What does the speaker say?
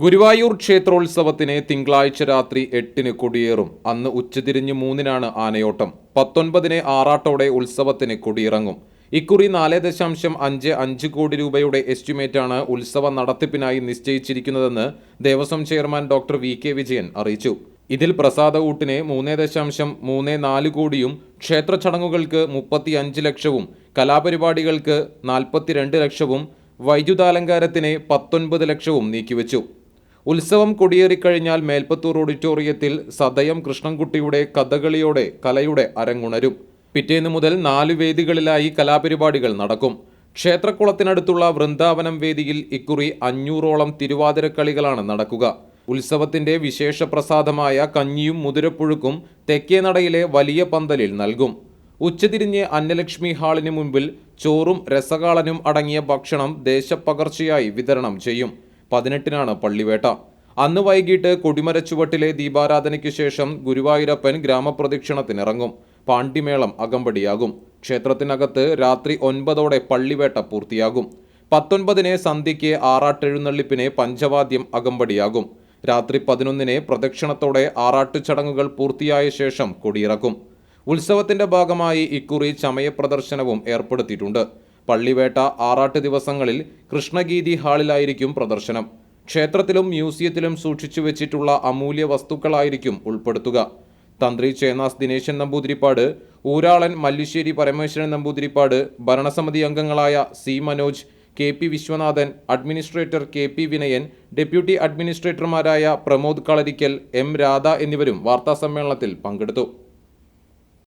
ഗുരുവായൂർ ക്ഷേത്രോത്സവത്തിന് തിങ്കളാഴ്ച രാത്രി എട്ടിന് കൊടിയേറും. അന്ന് ഉച്ചതിരിഞ്ഞ് മൂന്നിനാണ് ആനയോട്ടം. പത്തൊൻപതിന് ആറാട്ടോടെ ഉത്സവത്തിന് കൊടിയിറങ്ങും. ഇക്കുറി നാല് ദശാംശം അഞ്ച് അഞ്ച് കോടി രൂപയുടെ എസ്റ്റിമേറ്റാണ് ഉത്സവ നടത്തിപ്പിനായി നിശ്ചയിച്ചിരിക്കുന്നതെന്ന് Devaswom chairman doctor V K Vijayan അറിയിച്ചു. ഇതിൽ പ്രസാദ ഊട്ടിന് മൂന്ന് ദശാംശം മൂന്ന് നാല് കോടിയും ക്ഷേത്ര ചടങ്ങുകൾക്ക് മുപ്പത്തി അഞ്ച് ലക്ഷവും കലാപരിപാടികൾക്ക് നാൽപ്പത്തിരണ്ട് ലക്ഷവും വൈദ്യുതാലങ്കാരത്തിന് പത്തൊൻപത് ലക്ഷവും നീക്കിവെച്ചു. ഉത്സവം കൊടിയേറിക്കഴിഞ്ഞാൽ മേൽപ്പത്തൂർ ഓഡിറ്റോറിയത്തിൽ സദയം കൃഷ്ണൻകുട്ടിയുടെ കഥകളിയോടെ കലയുടെ അരങ്ങുണരും. പിറ്റേന്ന് മുതൽ നാല് വേദികളിലായി കലാപരിപാടികൾ നടക്കും. ക്ഷേത്രക്കുളത്തിനടുത്തുള്ള വൃന്ദാവനം വേദിയിൽ ഇക്കുറി അഞ്ഞൂറോളം തിരുവാതിരക്കളികളാണ് നടക്കുക. ഉത്സവത്തിന്റെ വിശേഷ പ്രസാദമായ കഞ്ഞിയും മുതിരപ്പുഴുക്കും തെക്കേനടയിലെ വലിയ പന്തലിൽ നൽകും. ഉച്ചതിരിഞ്ഞ് അന്നലക്ഷ്മി ഹാളിന് മുൻപിൽ ചോറും രസകാളനും അടങ്ങിയ ഭക്ഷണം ദേശപ്പകർച്ചയായി വിതരണം ചെയ്യും. പതിനെട്ടിനാണ് പള്ളിവേട്ട. അന്ന് വൈകിട്ട് കൊടിമരച്ചുവട്ടിലെ ദീപാരാധനയ്ക്ക് ശേഷം ഗുരുവായൂരപ്പൻ ഗ്രാമപ്രദക്ഷിണത്തിനിറങ്ങും. പാണ്ടിമേളം അകമ്പടിയാകും. ക്ഷേത്രത്തിനകത്ത് രാത്രി ഒൻപതോടെ പള്ളിവേട്ട പൂർത്തിയാകും. പത്തൊൻപതിന് സന്ധ്യയ്ക്ക് ആറാട്ടെഴുന്നള്ളിപ്പിന് പഞ്ചവാദ്യം അകമ്പടിയാകും. രാത്രി പതിനൊന്നിന് പ്രദക്ഷിണത്തോടെ ആറാട്ട് ചടങ്ങുകൾ പൂർത്തിയായ ശേഷം കൊടിയിറക്കും. ഉത്സവത്തിന്റെ ഭാഗമായി ഇക്കുറി ചമയ പ്രദർശനവും ഏർപ്പെടുത്തിയിട്ടുണ്ട്. പള്ളിവേട്ട ആറാട്ട് ദിവസങ്ങളിൽ കൃഷ്ണഗീതി ഹാളിലായിരിക്കും പ്രദർശനം. ക്ഷേത്രത്തിലും മ്യൂസിയത്തിലും സൂക്ഷിച്ചു വെച്ചിട്ടുള്ള അമൂല്യ വസ്തുക്കളായിരിക്കും ഉൾപ്പെടുത്തുക. തന്ത്രി ചേനാസ് ദിനേശൻ നമ്പൂതിരിപ്പാട് ഊരാളൻ മല്ലിശ്ശേരി പരമേശ്വരൻ നമ്പൂതിരിപ്പാട് ഭരണസമിതി അംഗങ്ങളായ C Manoj K P Viswanathan administrator K P Vinayan deputy അഡ്മിനിസ്ട്രേറ്റർമാരായ Pramod Kalarikkal M Radha എന്നിവരും വാർത്താസമ്മേളനത്തിൽ പങ്കെടുത്തു.